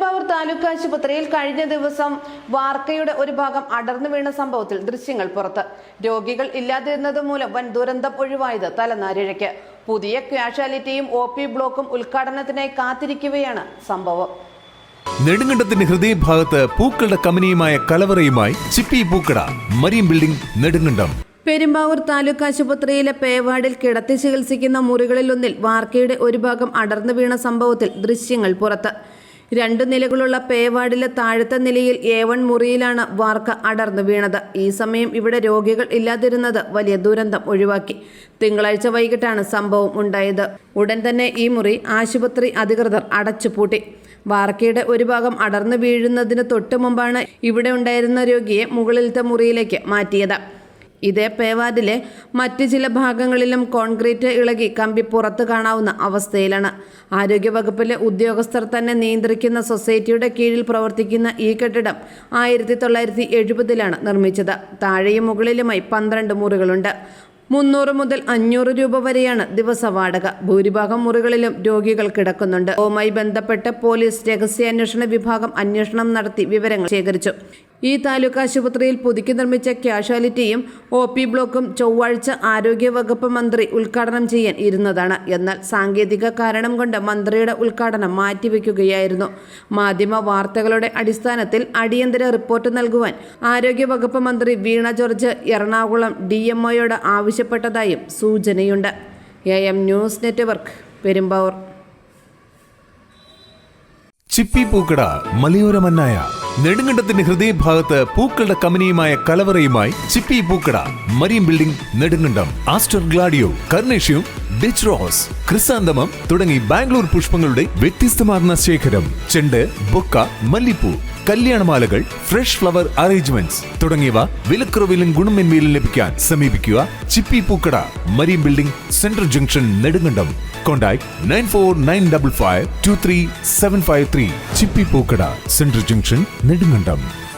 താലൂക്ക് ആശുപത്രിയിൽ കഴിഞ്ഞ ദിവസം വാർക്കയുടെ ഒരു ഭാഗം അടർന്നു വീണ സംഭവത്തിൽ ദൃശ്യങ്ങൾ പുറത്ത്. രോഗികൾ ഇല്ലാതിരുന്നത് മൂലം വൻ ദുരന്തം ഒഴിവായത് തലനാരിഴയ്ക്ക്. പുതിയ ക്യാഷ്വാലിറ്റിയും ഒ പി ബ്ലോക്കും ഉദ്ഘാടനത്തിനായി കാത്തിരിക്കുകയാണ് സംഭവം. നെടുങ്കണ്ടത്തിന്റെ ഹൃദയഭാഗത്ത് പൂക്കളുടെ കമ്പനിയുമായ കലവറയുമായി ചിപ്പി പൂക്കട മരീൻ ബിൽഡിംഗ് നെടുങ്കണ്ടം. പെരുമ്പാവൂർ താലൂക്ക് ആശുപത്രിയിലെ പേവാർഡിൽ കിടത്തി ചികിത്സിക്കുന്ന മുറികളിലൊന്നിൽ വാർക്കയുടെ ഒരു ഭാഗം അടർന്നു വീണ സംഭവത്തിൽ ദൃശ്യങ്ങൾ പുറത്ത്. രണ്ടു നിലകളുള്ള പേവാർഡിലെ താഴത്തെ നിലയിൽ എ വൺ മുറിയിലാണ് വാർക്ക അടർന്നു വീണത്. ഈ സമയം ഇവിടെ രോഗികൾ ഇല്ലാതിരുന്നത് വലിയ ദുരന്തം ഒഴിവാക്കി. തിങ്കളാഴ്ച വൈകിട്ടാണ് സംഭവം ഉണ്ടായത്. ഉടൻ തന്നെ ഈ മുറി ആശുപത്രി അധികൃതർ അടച്ചുപൂട്ടി. വാർക്കയുടെ ഒരു ഭാഗം അടർന്നു വീഴുന്നതിന് തൊട്ടു മുമ്പാണ് ഇവിടെ ഉണ്ടായിരുന്ന രോഗിയെ മുകളിലത്തെ മുറിയിലേക്ക് മാറ്റിയത്. ഇതേ പേവാദിലെ മറ്റ് ചില ഭാഗങ്ങളിലും കോൺക്രീറ്റ് ഇളകി കമ്പി പുറത്തു കാണാവുന്ന അവസ്ഥയിലാണ്. ആരോഗ്യവകുപ്പിലെ ഉദ്യോഗസ്ഥർ തന്നെ നിയന്ത്രിക്കുന്ന സൊസൈറ്റിയുടെ കീഴിൽ പ്രവർത്തിക്കുന്ന ഈ കെട്ടിടം ആയിരത്തി തൊള്ളായിരത്തി എഴുപതിലാണ് നിർമ്മിച്ചത്. താഴെയും മുകളിലുമായി പന്ത്രണ്ട് മുറികളുണ്ട്. മുന്നൂറ് മുതൽ അഞ്ഞൂറ് രൂപ വരെയാണ് ദിവസ വാടക. ഭൂരിഭാഗം മുറികളിലും രോഗികൾ കിടക്കുന്നുണ്ട്. ഓമായി ബന്ധപ്പെട്ട് പോലീസ് രഹസ്യാന്വേഷണ വിഭാഗം അന്വേഷണം നടത്തി വിവരങ്ങൾ ശേഖരിച്ചു. ഈ താലൂക്ക് ആശുപത്രിയിൽ പുതുക്കി നിർമ്മിച്ച ക്യാഷ്വാലിറ്റിയും ഒ പി ബ്ലോക്കും ചൊവ്വാഴ്ച ആരോഗ്യവകുപ്പ് മന്ത്രി ഉദ്ഘാടനം ചെയ്യാൻ ഇരുന്നതാണ്. എന്നാൽ സാങ്കേതിക കാരണം കൊണ്ട് മന്ത്രിയുടെ ഉദ്ഘാടനം മാറ്റിവെക്കുകയായിരുന്നു. മാധ്യമ വാർത്തകളുടെ അടിസ്ഥാനത്തിൽ അടിയന്തര റിപ്പോർട്ട് നൽകുവാൻ ആരോഗ്യവകുപ്പ് മന്ത്രി Veena George Ernakulam D M ഒയോട് ആവശ്യപ്പെട്ടതായും സൂചനയുണ്ട്. A M news network Perumbavoor. Chippi പൂക്കട മലയോര മന്നായ നെടുങ്കണ്ടത്തിന്റെ ഹൃദയഭാഗത്ത് പൂക്കളുടെ കമ്പനിയുമായ കലവറയുമായി ചിപ്പി പൂക്കട മരിയം ബിൽഡിംഗ് നെടുങ്കണ്ടം ആസ്റ്റർ ഗ്ലാഡിയോ കർണേഷ്യം ഡിച്ച് റോസ് ക്രിസാന്തമം തുടങ്ങി ബാംഗ്ലൂർ പുഷ്പങ്ങളുടെ വ്യത്യസ്തമാർന്ന ശേഖരം ചെണ്ട് ബൊക്ക മല്ലിപ്പൂ കല്യാണമാലകൾ ഫ്രഷ് ഫ്ലവർ അറേഞ്ച്മെന്റ്സ് തുടങ്ങിയവ വിലക്കുറവിലും ഗുണമേന്മയിലും ലഭിക്കാൻ സമീപിക്കുക Chippi പൂക്കട marine building central junction Nedumkandam. Contact nine four nine double five two three seven five three Chippi പൂക്കട central junction Nedumkandam.